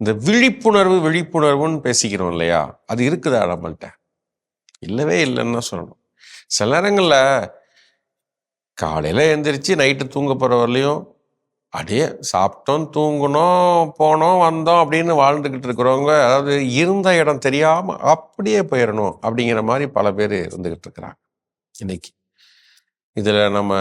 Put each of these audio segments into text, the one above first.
இந்த விழிப்புணர்வு விழிப்புணர்வுன்னு பேசிக்கிறோம் இல்லையா? அது இருக்குதா நம்மள்கிட்ட இல்லவே இல்லைன்னு தான் சொல்லணும். சில நேரங்களில் காலையில் எழுந்திரிச்சு நைட்டு தூங்க போகிற வரலையும் அப்படியே சாப்பிட்டோம் தூங்கினோம் போனோம் வந்தோம் அப்படின்னு வாழ்ந்துக்கிட்டு இருக்கிறவங்க அதாவது இருந்த இடம் தெரியாமல் அப்படியே போயிடணும் அப்படிங்கிற மாதிரி பல பேர் இருந்துக்கிட்டு இருக்கிறாங்க இன்னைக்கு. இதில் நம்ம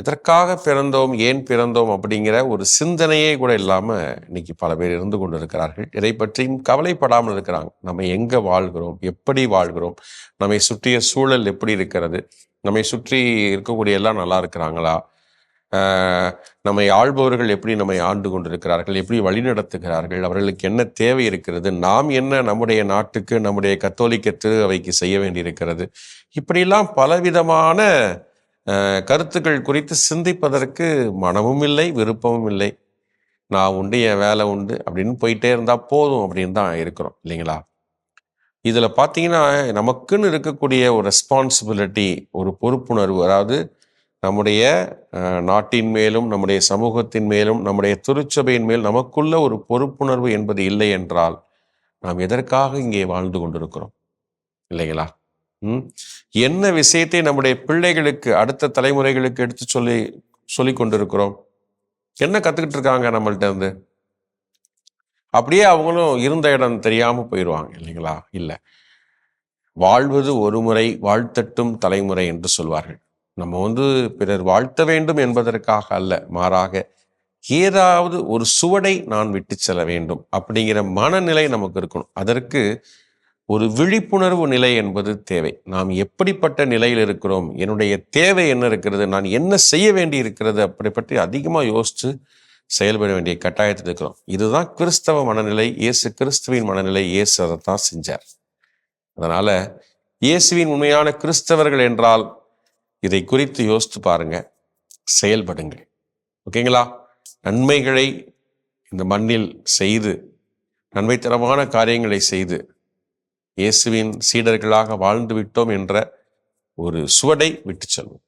எதற்காக பிறந்தோம் ஏன் பிறந்தோம் அப்படிங்கிற ஒரு சிந்தனையே கூட இல்லாமல் இன்னைக்கு பல பேர் இருந்து கொண்டு இருக்கிறார்கள் இதை பற்றியும் கவலைப்படாமல் இருக்கிறாங்க. நம்ம எங்கே வாழ்கிறோம்? எப்படி வாழ்கிறோம்? நம்மை சுற்றிய சூழல் எப்படி இருக்கிறது? நம்மை சுற்றி இருக்கக்கூடிய எல்லாம் நல்லா இருக்கிறாங்களா? நம்மை ஆள்பவர்கள் எப்படி நம்மை ஆண்டு கொண்டிருக்கிறார்கள்? எப்படி வழிநடத்துகிறார்கள் அவர்களுக்கு என்ன தேவை இருக்கிறது? நாம் என்ன நம்முடைய நாட்டுக்கு நம்முடைய கத்தோலிக்க திருவைக்கு செய்ய வேண்டியிருக்கிறது? இப்படியெல்லாம் பலவிதமான கருத்துக்கள் குறித்து சிந்திப்பதற்கு மனமும் இல்லை விருப்பமும் இல்லை. நான் உண்டு என் வேலை உண்டு அப்படின்னு போயிட்டே இருந்தால் போதும் அப்படின்னு தான் இருக்கிறோம் இல்லைங்களா? இதில் பார்த்தீங்கன்னா நமக்குன்னு இருக்கக்கூடிய ஒரு ரெஸ்பான்சிபிலிட்டி ஒரு பொறுப்புணர்வு அதாவது நம்முடைய நாட்டின் மேலும் நம்முடைய சமூகத்தின் மேலும் நம்முடைய திருச்சபையின் மேல் நமக்குள்ள ஒரு பொறுப்புணர்வு என்பது இல்லை என்றால் நாம் எதற்காக இங்கே வாழ்ந்து கொண்டிருக்கிறோம் இல்லைங்களா? என்ன விஷயத்தை நம்முடைய பிள்ளைகளுக்கு அடுத்த தலைமுறைகளுக்கு எடுத்து சொல்லி சொல்லி கொண்டிருக்கிறோம்? என்ன கத்துக்கிட்டு இருக்காங்க நம்மள்ட்ட இருந்து? அப்படியே அவங்களும் இருந்த இடம் தெரியாம போயிடுவாங்க இல்லைங்களா? இல்லை. வாழ்வது ஒரு முறை வாழ்த்தட்டும் தலைமுறை என்று சொல்வார்கள். நம்ம வந்து பிறர் வாழ்த்த வேண்டும் என்பதற்காக அல்ல மாறாக ஏதாவது ஒரு சுவடை நான் விட்டு செல்ல வேண்டும் அப்படிங்கிற மனநிலை நமக்கு இருக்கணும். அதற்கு ஒரு விழிப்புணர்வு நிலை என்பது தேவை. நாம் எப்படிப்பட்ட நிலையில் இருக்கிறோம்? என்னுடைய தேவை என்ன இருக்கிறது? நான் என்ன செய்ய வேண்டி இருக்கிறது? அப்படி பற்றி அதிகமாக யோசித்து செயல்பட வேண்டிய கட்டாயத்தில் இருக்கிறோம். இதுதான் கிறிஸ்தவ மனநிலை இயேசு கிறிஸ்துவின் மனநிலை இயேசு அதை தான் செஞ்சார். அதனால் இயேசுவின் உண்மையான கிறிஸ்தவர்கள் என்றால் இதை குறித்து யோசித்து பாருங்க. செயல்படுங்கள். ஓகேங்களா? நன்மைகளை இந்த மண்ணில் செய்து நன்மைத்தரமான காரியங்களை செய்து இயேசுவின் சீடர்களாக வாழ்ந்து விட்டோம் என்ற ஒரு சுவடை விட்டு செல்வோம்.